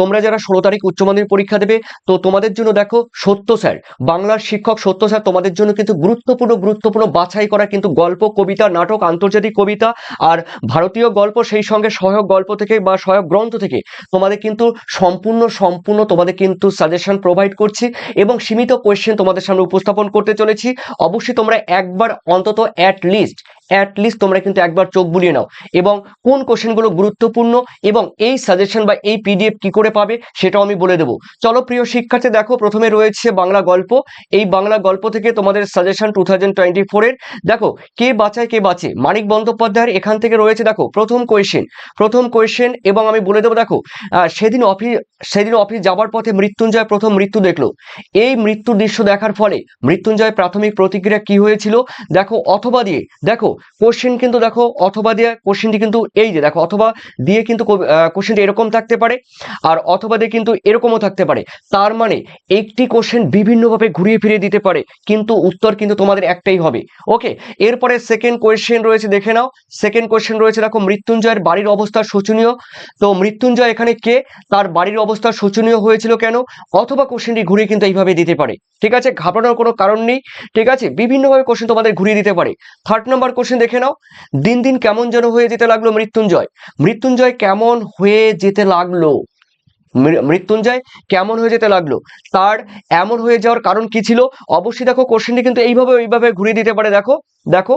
তোমরা যারা ষোলো তারিখ উচ্চ মাধ্যমিক পরীক্ষা দেবে, তো তোমাদের জন্য দেখো সত্য স্যার, বাংলার শিক্ষক সত্য স্যার তোমাদের জন্য কিন্তু গুরুত্বপূর্ণ গুরুত্বপূর্ণ বাছাই করা কিন্তু গল্প, কবিতা, নাটক, আন্তর্জাতিক কবিতা আর ভারতীয় গল্প সেই সঙ্গে সহায়ক গল্প থেকে বা সহায়ক গ্রন্থ থেকে তোমাদের কিন্তু সম্পূর্ণ সম্পূর্ণ তোমাদের কিন্তু সাজেশন প্রোভাইড করছি এবং সীমিত কোয়েশ্চেন তোমাদের সামনে উপস্থাপন করতে চলেছি। অবশ্যই তোমরা একবার অন্তত অ্যাট লিস্ট অ্যাট লিস্ট তোমরা কিন্তু একবার চোখ বুলিয়ে নাও। এবং কোন কোশ্চেনগুলো গুরুত্বপূর্ণ এবং এই সাজেশন বা এই পিডিএফ কি করে পাবে সেটাও আমি বলে দেবো। চলো প্রিয় শিক্ষার্থী, দেখো প্রথমে রয়েছে বাংলা গল্প। এই বাংলা গল্প থেকে তোমাদের সাজেশন টু থাউজেন্ড টোয়েন্টি ফোরের দেখো, কে বাঁচায়, কে বাঁচে? মানিক বন্দ্যোপাধ্যায়ের এখান থেকে রয়েছে, দেখো, প্রথম কোয়েশ্চেন প্রথম কোয়েশ্চেন এবং আমি বলে দেবো, দেখো সেদিন অফিস সেদিন অফিস যাওয়ার পথে মৃত্যুঞ্জয় প্রথম মৃত্যু দেখল। এই মৃত্যুর দৃশ্য দেখার ফলে মৃত্যুঞ্জয় প্রাথমিক প্রতিক্রিয়া কি হয়েছিল? দেখো, অথবা দিয়ে। দেখো কোশ্চেন কিন্তু দেখো, অথবা দিয়ে কোশ্চেনটি কিন্তু এই যে দেখো, অথবা দিয়ে কিন্তু কোশ্চেনটি এরকম থাকতে পারে, আর অথবা দিয়ে কিন্তু এরকমও থাকতে পারে। তার মানে একটি কোশ্চেন বিভিন্নভাবে ঘুরিয়ে ফিরিয়ে দিতে পারে, কিন্তু উত্তর কিন্তু তোমাদের একটাই হবে। ওকে এরপরে সেকেন্ড কোয়েশ্চেন রয়েছে, দেখে নাও। সেকেন্ড কোয়েশ্চেন রয়েছে, দেখো, মৃত্যুঞ্জয়ের বাড়ির অবস্থা শোচনীয়। তো মৃত্যুঞ্জয় এখানে কে? তার বাড়ির অবস্থা শোচনীয় হয়েছিল কেন? অথবা কোশ্চেনটি ঘুরিয়ে কিন্তু এইভাবে দিতে পারে। ঠিক আছে? ঘাবড়ানোর কোনো কারণ নেই। ঠিক আছে? বিভিন্নভাবে কোশ্চেন তোমাদের ঘুরিয়ে দিতে পারে। থার্ড নাম্বার দেখে নাও। দিন দিন কেমন যেন হয়ে যেতে লাগল মৃত্যুঞ্জয়। মৃত্যুঞ্জয় কেমন হয়ে যেতে লাগল? মৃত্যুঞ্জয় কেমন হয়ে যেতে লাগল? তার এমন হয়ে যাওয়ার কারণ কি ছিল? অবশ্যই দেখো কোশ্চেনটি কিন্তু এইভাবে ওইভাবে ঘুরিয়ে দিতে পারে। দেখো দেখো,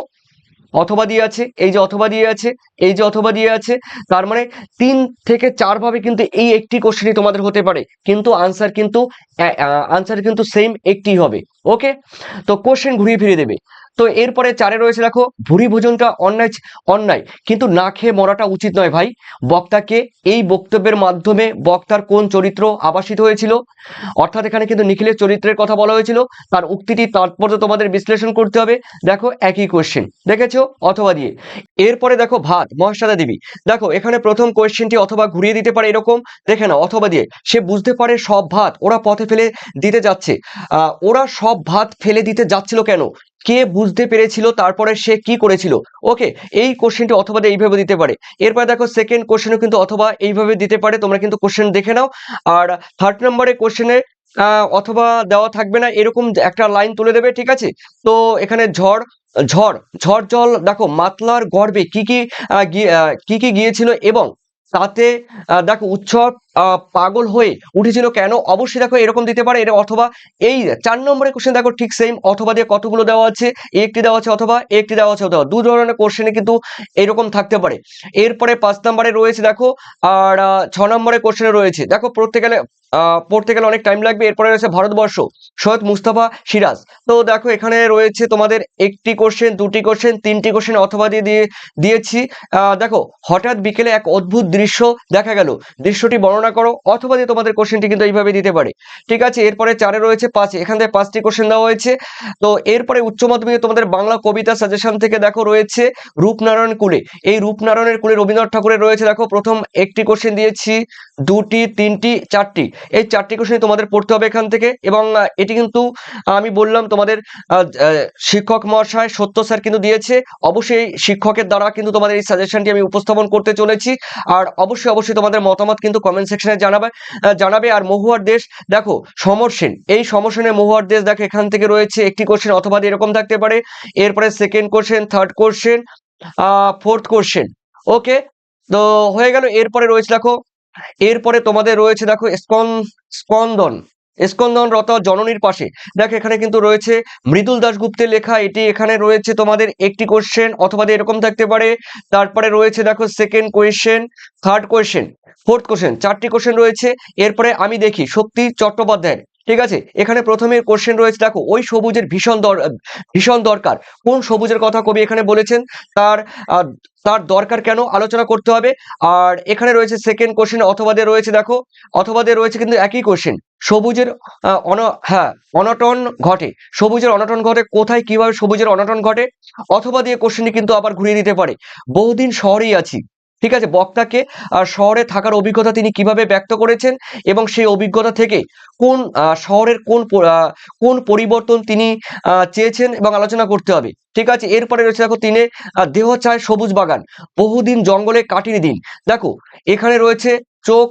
অথবা দিয়ে আছে, এই যে অথবা দিয়ে আছে, এই যে অথবা দিয়ে আছে, তার মানে তিন থেকে চার ভাবে কিন্তু এই একটি কোশ্চেনই তোমাদের হতে পারে। কিন্তু আনসার কিন্তু আনসার কিন্তু সেম একটি হবে। ওকে তো কোশ্চেন ঘুরিয়ে ফিরিয়ে দেবে। তো এরপরে চারে রয়েছে দেখো, ভুরি ভোজনটা অন্যায় অন্যায়। কিন্তু না খেয়ে মরাটা উচিত নয় ভাই। বক্তাকে এই বক্তব্যের মাধ্যমে বক্তার কোন চরিত্র আবাসিত হয়েছিল? অর্থাৎ এখানে কিন্তু নিখিলের চরিত্রের কথা বলা হয়েছিল। তার উক্তিটি, তাৎপর্য তোমাদের বিশ্লেষণ করতে হবে। দেখো, একই কোশ্চেন দেখেছ? অথবা দিয়ে। এরপরে দেখো ভাত মহাশ্বাদা দেবী। দেখো, এখানে প্রথম কোয়েশ্চেনটি অথবা ঘুরিয়ে দিতে পারে এরকম। দেখে না অথবা দিয়ে। সে বুঝতে পারে সব ভাত ওরা পথে ফেলে দিতে যাচ্ছে। ওরা সব ভাত ফেলে দিতে যাচ্ছিল কেন? কে বুঝতে পেরেছিল, তারপরে সে কি করেছিল? ওকে এই কোশ্চেনটি অথবা এইভাবে দিতে পারে। এরপর দেখো সেকেন্ড কোশ্চেনও কিন্তু অথবা এইভাবে দিতে পারে, তোমরা কিন্তু কোশ্চেন দেখে নাও। আর থার্ড নম্বরে কোশ্চেনে অথবা দেওয়া থাকবে না, এরকম একটা লাইন তুলে দেবে, ঠিক আছে? তো এখানে ঝড় ঝড় ঝড় জল, দেখো, মাতলার গর্বে কি কি কি কি গিয়েছিল এবং তাতে দেখো উৎসব পাগল হয়ে উঠেছিল কেন? অবশ্যই দেখো এরকম দিতে পারে এর অথবা এই চার নম্বরের কোশ্চেন দেখো ঠিক সেম অথবা দিয়ে কতগুলো দেওয়া আছে? একটি দেওয়া আছে অথবা একটি দেওয়া আছে অথবা। দু ধরনের কোশ্চেনে কিন্তু এরকম থাকতে পারে। এরপরে পাঁচ নম্বরে রয়েছে দেখো আর ছ নম্বরের কোশ্চেনে রয়েছে। দেখো আহ, পড়তে গেলে অনেক টাইম লাগবে। এরপরে রয়েছে ভারতবর্ষ। সৈয়দ মুস্তাফা সিরাজ। তো দেখো, এখানে রয়েছে তোমাদের একটি কোশ্চেন দুটি কোশ্চেন তিনটি কোশ্চেন অথবা দিয়ে দিয়ে দিয়েছি। দেখো, হঠাৎ বিকেলে এক অদ্ভুত দৃশ্য দেখা গেল। দৃশ্যটি বর্ণনা করো অথবা দিয়ে তোমাদের কোশ্চেনটি কিন্তু এইভাবে দিতে পারে। ঠিক আছে, এরপরে চারে রয়েছে পাঁচ। এখান থেকে পাঁচটি কোশ্চেন দেওয়া হয়েছে। তো এরপরে উচ্চ মাধ্যমিকে তোমাদের বাংলা কবিতা সাজেশন থেকে দেখো রয়েছে রূপনারায়ণ কুলে। এই রূপনারায়ণের কুলে রবীন্দ্রনাথ ঠাকুরের রয়েছে। দেখো, প্রথম একটি কোশ্চেন দিয়েছি। দুটি, তিনটি, চারটি। এই চারটি কোশ্চেন তোমাদের পড়তে হবে এখান থেকে এবং এটি কিন্তু আমি বললাম তোমাদের শিক্ষক মহাশয় সত্য স্যার কিন্তু দিয়েছে। অবশ্যই শিক্ষকের দ্বারা কিন্তু তোমাদের এই সাজেশনটি আমি উপস্থাপন করতে চলেছি। আর অবশ্যই অবশ্যই তোমাদের মতামত কিন্তু কমেন্ট সেকশনে জানাবে জানাবে। আর মহুয়ার দেশ, দেখো সমর সেন এই সমর সেনের মহুয়ার দেশ, দেখো, এখান থেকে রয়েছে একটি কোশ্চেন অথবা এরকম থাকতে পারে, এরপরে second question third question fourth question okay তো, হয়ে গেল। এরপরে রয়েছে, দেখো এরপরে তোমাদের রয়েছে দেখো স্কন, স্কন্দন। স্কন্দন রত জননীর পাশে। দেখো এখানে কিন্তু রয়েছে মৃদুল দাশগুপ্তের লেখা। এটি এখানে রয়েছে তোমাদের একটি কোয়েশ্চেন অথবা এরকম থাকতে পারে। তারপরে রয়েছে দেখো second question third question fourth question চারটি কোয়েশ্চেন রয়েছে। এরপরে আমি দেখি শক্তি চট্টোপাধ্যায়ের। ঠিক আছে? এখানে প্রথমে কোশ্চেন রয়েছে, দেখো, ওই সবুজের ভীষণ দর ভীষণ দরকার। কোন সবুজের কথা কবি এখানে বলেছেন? তার তার দরকার কেন আলোচনা করতে হবে? আর এখানে রয়েছে সেকেন্ড কোশ্চেন অথবা দিয়ে রয়েছে, দেখো অথবা দিয়ে রয়েছে কিন্তু একই কোশ্চেন সবুজের অন হ্যাঁ অনটন ঘটে। সবুজের অনটন ঘটে, কোথায় কীভাবে সবুজের অনটন ঘটে? অথবা দিয়ে কোশ্চেনটি কিন্তু আবার ঘুরিয়ে দিতে পারে। বহুদিন শহরেই আছি। ঠিক আছে বক্তাকে শহরে থাকার অভিজ্ঞতা তিনি কীভাবে ব্যক্ত করেছেন এবং সেই অভিজ্ঞতা থেকে কোন শহরের কোন কোন পরিবর্তন তিনি চেয়েছেন এবং আলোচনা করতে হবে। ঠিক আছে এরপরে রয়েছে দেখো তিনি দেহ চায় সবুজ বাগান বহুদিন জঙ্গলে কাটিয়ে দিন। দেখো এখানে রয়েছে চোখ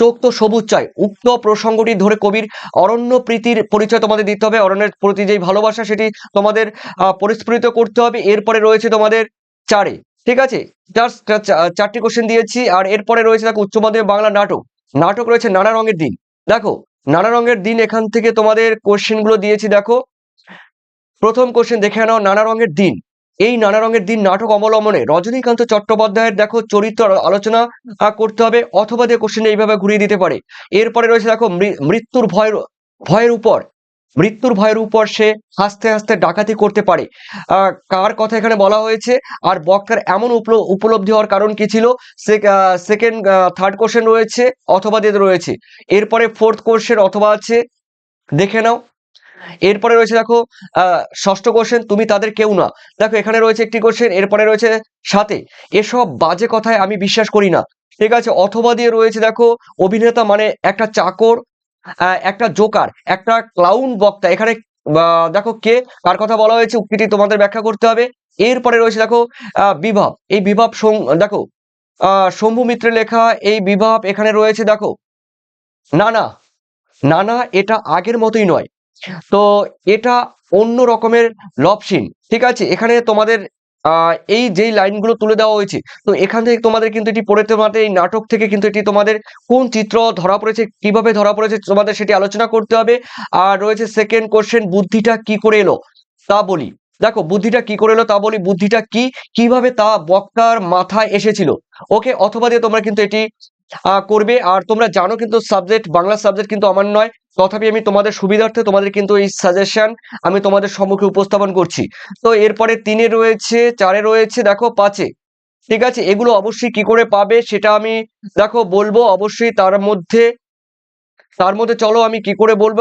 চোখ তো সবুজ চায় উক্ত প্রসঙ্গটি ধরে কবির অরণ্য প্রীতির পরিচয় তোমাদের দিতে হবে অরণ্যের প্রতি যেই ভালোবাসা সেটি তোমাদের আহ, পরিস্ফুটিত করতে হবে। এরপরে রয়েছে তোমাদের চারে ঠিক আছে? চারটি কোশ্চেন দিয়েছি, আর এরপরে রয়েছে দেখো উচ্চ মাধ্যমিক বাংলা নাটক। নাটক রয়েছে নানা রঙের দিন। দেখো, নানা রঙের দিন এখান থেকে তোমাদের কোশ্চেনগুলো দিয়েছি, দেখো। প্রথম কোশ্চেন দেখে নাও, নানা রঙের দিন। এই নানা রঙের দিন নাটক অবলম্বনে রজনীকান্ত চট্টোপাধ্যায়ের দেখো চরিত্র আলোচনা করতে হবে, অথবা দিয়ে কোশ্চেন এইভাবে ঘুরিয়ে দিতে পারে। এরপরে রয়েছে দেখো মৃত্যুর ভয়ের ভয়ের উপর। মৃত্যুর ভয়ের উপর সে হাসতে হাসতে ডাকাতি করতে পারে। কার কথা এখানে বলা হয়েছে? আর বক্তার এমন উপল- উপলব্ধি হওয়ার কারণ কি ছিল? সেকেন্ড থার্ড কোশ্চেন রয়েছে অথবা দিয়ে রয়েছে। এরপরে ফোর্থ কোশ্চেন অথবা আছে, দেখে নাও। এরপরে রয়েছে দেখো ষষ্ঠ কোশ্চেন তুমি তাদের কেউ না। দেখো, এখানে রয়েছে একটি কোশ্চেন এরপরে রয়েছে সাথে। এসব বাজে কথায় আমি বিশ্বাস করি না। ঠিক আছে, অথবা দিয়ে রয়েছে দেখো, অভিনেতা মানে একটা চাকর একটা জোকার একটা ক্লাউন বক্তা। এখানে দেখো কে, কার কথা বলা হয়েছে, উক্তিটি তোমাদের ব্যাখ্যা করতে হবে। এরপরে রয়েছে, দেখো বিভাব। এই বিভব দেখো শম্ভু মিত্রের লেখা, এই বিভব এখানে রয়েছে, দেখো। না না না না এটা আগের মতোই নয়। তো, এটা অন্য রকমের লভ সিন ঠিক আছে? এখানে তোমাদের এই যেই লাইনগুলো তুলে দেওয়া হয়েছে, তো এখান থেকে তোমাদের কিন্তু এটি পড়ে তোমাদের এই নাটক থেকে কিন্তু এটি তোমাদের কোন চিত্র ধরা পড়েছে, কীভাবে ধরা পড়েছে তোমাদের সেটি আলোচনা করতে হবে। আর রয়েছে সেকেন্ড কোশ্চেন বুদ্ধিটা কি করে এলো? তা বলি। দেখো, বুদ্ধিটা কি করে এলো তা বলি, বুদ্ধিটা কি, কীভাবে তা বক্তার মাথায় এসেছিল। ওকে, অথবা দিয়ে তোমরা কিন্তু এটি করবে। আর তোমরা জানো কিন্তু সাবজেক্ট বাংলা সাবজেক্ট কিন্তু আমার নয়। তথাপি আমি তোমাদের সুবিধার্থে তোমাদের কিন্তু এই সাজেশন আমি তোমাদের সম্মুখে উপস্থাপন করছি। তো এরপরে তিনে রয়েছে, চারে রয়েছে, দেখো পাঁচে। ঠিক আছে? এগুলো অবশ্যই কি করে পাবে সেটা আমি, দেখো, বলব অবশ্যই তার মধ্যে। তার মধ্যে চলো আমি কি করে বলব?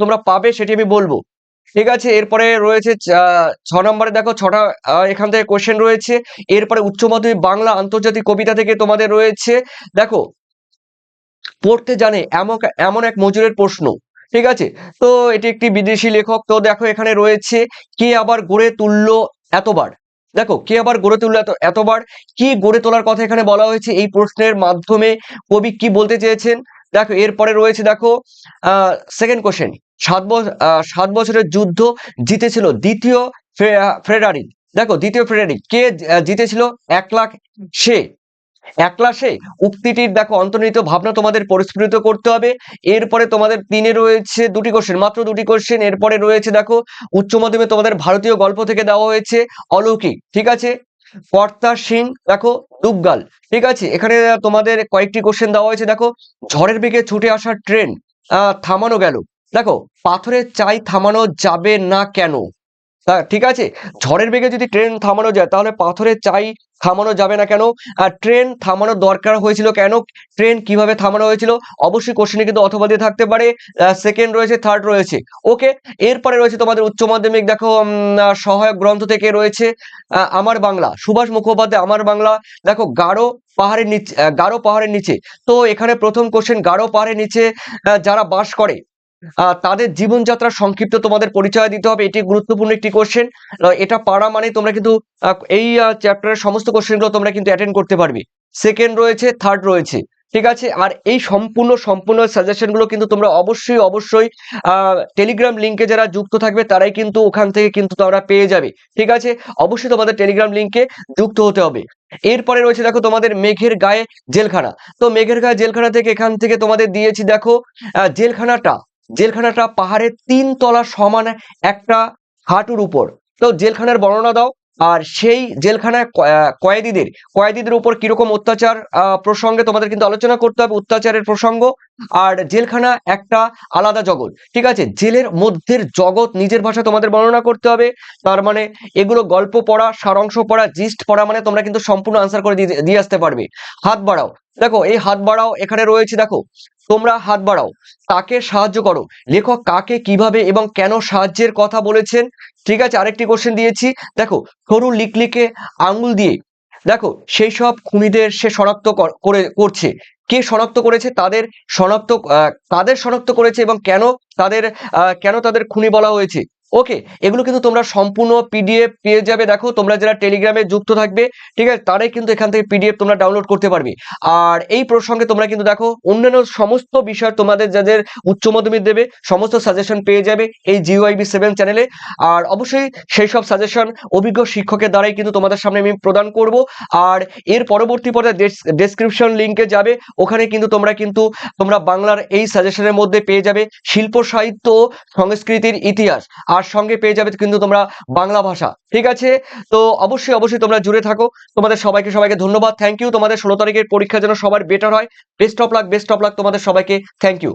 তোমরা পাবে সেটি আমি বলব। ঠিক আছে, এরপরে রয়েছে ছ নম্বরে দেখো, ছটা এখান থেকে কোশ্চেন রয়েছে। এরপরে উচ্চ মাধ্যমিক বাংলা আন্তর্জাতিক কবিতা থেকে তোমাদের রয়েছে। দেখো, পড়তে জানে এমন এমন এক মজুরের প্রশ্ন, ঠিক আছে? তো এটি একটি বিদেশি লেখক, তো দেখো এখানে রয়েছে, কে আবার গড়ে তুললো এতবার? দেখো, কে আবার গড়ে তুললো এত, এতবার? কি গড়ে তোলার কথা এখানে বলা হয়েছে? এই প্রশ্নের মাধ্যমে কবি কি বলতে চেয়েছেন? দেখো এরপরে রয়েছে দেখো সেকেন্ড কোশ্চেন সাত বছর সাত বছরের যুদ্ধ জিতেছিল দ্বিতীয় ফে- আহ, দেখো দ্বিতীয় ফ্রেডারিক কে জিতেছিল? এক লাখ সে। এক সে। উক্তিটির দেখো অন্তর্নিহিত ভাবনা তোমাদের পরিস্ফুটিত করতে হবে। এরপরে তোমাদের তিনে রয়েছে দুটি কোশ্চেন মাত্র দুটি কোশ্চেন এরপরে রয়েছে দেখো উচ্চ মাধ্যমে তোমাদের ভারতীয় গল্প থেকে দেওয়া হয়েছে অলৌকিক। ঠিক আছে? কর্তা সিং দেখো দুবগাল ঠিক আছে? এখানে তোমাদের কয়েকটি কোশ্চেন দেওয়া হয়েছে। দেখো, ঝড়ের বেগে ছুটে আসা ট্রেন থামানো গেল। দেখো, পাথরের চাই থামানো যাবে না কেন? তা ঠিক আছে? ঝড়ের বেগে যদি ট্রেন থামানো যায়, তাহলে পাথরের চাই থামানো যাবে না কেন? আর ট্রেন থামানোর দরকার হয়েছিল কেন? ট্রেন কীভাবে থামানো হয়েছিল? অবশ্যই কোশ্চেনে কিন্তু অথবা দিয়ে থাকতে পারে। সেকেন্ড রয়েছে থার্ড রয়েছে। ওকে এরপরে রয়েছে তোমাদের উচ্চ মাধ্যমিক, দেখো সহায়ক গ্রন্থ থেকে রয়েছে আমার বাংলা। সুভাষ মুখোপাধ্যায়, আমার বাংলা। দেখো গাঢ় পাহাড়ের নিচে গাঢ় পাহাড়ের নিচে। তো এখানে প্রথম কোশ্চেন গাঢ় পাহাড়ের নিচে যারা বাস করে তাদের জীবনযাত্রার সংক্ষিপ্ত তোমাদের পরিচয় দিতে হবে। এটি গুরুত্বপূর্ণ একটি কোশ্চেন এটা পারা মানে তোমরা কিন্তু এই চ্যাপ্টারের সমস্ত কোশ্চেনগুলো তোমরা কিন্তু অ্যাটেন্ড করতে পারবে। সেকেন্ড রয়েছে থার্ড রয়েছে, ঠিক আছে? আর এই সম্পূর্ণ সম্পূর্ণ সাজেশনগুলো কিন্তু তোমরা অবশ্যই অবশ্যই টেলিগ্রাম লিঙ্কে যারা যুক্ত থাকবে, তারাই কিন্তু ওখান থেকে কিন্তু তোমরা পেয়ে যাবে, ঠিক আছে? অবশ্যই তোমাদের টেলিগ্রাম লিঙ্কে যুক্ত হতে হবে। এরপরে রয়েছে, দেখো তোমাদের মেঘের গায়ে জেলখানা। তো মেঘের গায়ে জেলখানা থেকে এখান থেকে তোমাদের দিয়েছি, দেখো জেলখানাটা জেলখানাটা পাহাড়ের তিন তলা সমান একটা হাঁটুর উপর। তো জেলখানার বর্ণনা দাও। আর সেই জেলখানায় কয়েদিদের কয়েদিদের উপর কীরকম অত্যাচার প্রসঙ্গে তোমাদের কিন্তু আলোচনা করতে হবে, অত্যাচারের প্রসঙ্গ। আর জেলখানা একটা আলাদা জগৎ, ঠিক আছে? জেলের মধ্যের জগৎ নিজের ভাষা তোমাদের বর্ণনা করতে হবে। তার মানে এগুলো গল্প পড়া, সারাংশ পড়া, জিস্ট পড়া মানে তোমরা কিন্তু সম্পূর্ণ আনসার করে দিয়ে আসতে পারবে। হাত বাড়াও। দেখো, এই হাত বাড়াও এখানে রয়েছে, দেখো। তোমরা হাত বাড়াও তাকে সাহায্য করো, লেখক কাকে কীভাবে এবং কেন সাহায্যের কথা বলেছেন? ঠিক আছে, আরেকটি কোশ্চেন দিয়েছি। দেখো, সরু লিকলিকে আঙুল দিয়ে, দেখো, সেই সব খুনিদের সে শনাক্ত কর- করে, করছে। কে শনাক্ত করেছে? তাদের শনাক্ত তাদের শনাক্ত করেছে এবং কেন তাদের কেন তাদের খুনি বলা হয়েছে? ওকে এগুলো কিন্তু তোমরা সম্পূর্ণ পিডিএফ পেয়ে যাবে। দেখো, তোমরা যারা টেলিগ্রামে যুক্ত থাকবে, ঠিক আছে, তারাই কিন্তু এখান থেকে পিডিএফ তোমরা ডাউনলোড করতে পারবে। আর এই প্রসঙ্গে তোমরা কিন্তু দেখো, অন্যান্য সমস্ত বিষয় তোমাদের যাদের উচ্চ মাধ্যমিক দেবে, সমস্ত সাজেশন পেয়ে যাবে এই জিওআইবি সেভেন চ্যানেলে আর অবশ্যই সেই সব সাজেশন অভিজ্ঞ শিক্ষকের দ্বারাই কিন্তু তোমাদের সামনে আমি প্রদান করব। আর এর পরবর্তী পর্যায়ে ডেসক্রিপশন লিঙ্কে যাবে, ওখানে কিন্তু তোমরা কিন্তু, তোমরা বাংলার এই সাজেশনের মধ্যে পেয়ে যাবে শিল্প সাহিত্য সংস্কৃতির ইতিহাস। আর সঙ্গে পেয়ে যাবে কিন্তু তোমরা বাংলা ভাষা। ঠিক আছে? তো অবশ্যই অবশ্যই তোমরা জুড়ে থাকো। তোমাদের সবাইকে সবাইকে ধন্যবাদ। থ্যাংক ইউ তোমাদের ষোলো তারিখের পরীক্ষা যেন সবার বেটার হয়। Best of luck best of luck তোমাদের সবাইকে। Thank you